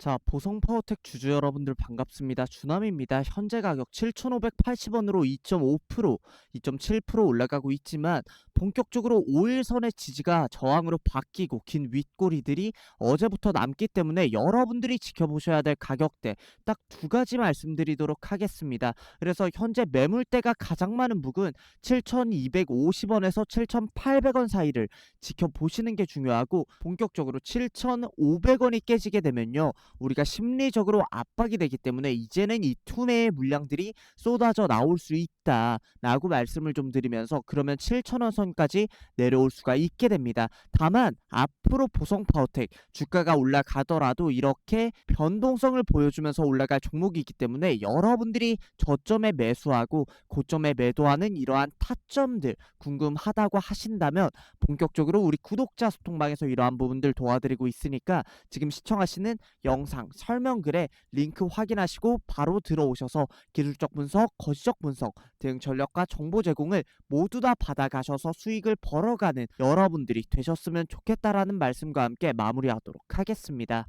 자, 보성 파워텍 주주 여러분들 반갑습니다. 주남입니다. 현재 가격 7,580원으로 2.5%, 2.7% 올라가고 있지만 본격적으로 5일선의 지지가 저항으로 바뀌고 긴 윗꼬리들이 어제부터 남기 때문에 여러분들이 지켜보셔야 될 가격대 딱 두 가지 말씀드리도록 하겠습니다. 그래서 현재 매물대가 가장 많은 북은 7,250원에서 7,800원 사이를 지켜보시는 게 중요하고 본격적으로 7,500원이 깨지게 되면요. 우리가 심리적으로 압박이 되기 때문에 이제는 이 투매의 물량들이 쏟아져 나올 수 있다라고 말씀을 좀 드리면서 그러면 7,000원 선 까지 내려올 수가 있게 됩니다. 다만 앞으로 보성 파워텍 주가가 올라가더라도 이렇게 변동성을 보여주면서 올라갈 종목이기 때문에 여러분들이 저점에 매수하고 고점에 매도하는 이러한 타점들 궁금하다고 하신다면 본격적으로 우리 구독자 소통방에서 이러한 부분들 도와드리고 있으니까 지금 시청하시는 영상 설명글에 링크 확인하시고 바로 들어오셔서 기술적 분석, 거시적 분석 등 전략과 정보 제공을 모두 다 받아가셔서 수익을 벌어가는 여러분들이 되셨으면 좋겠다라는 말씀과 함께 마무리하도록 하겠습니다.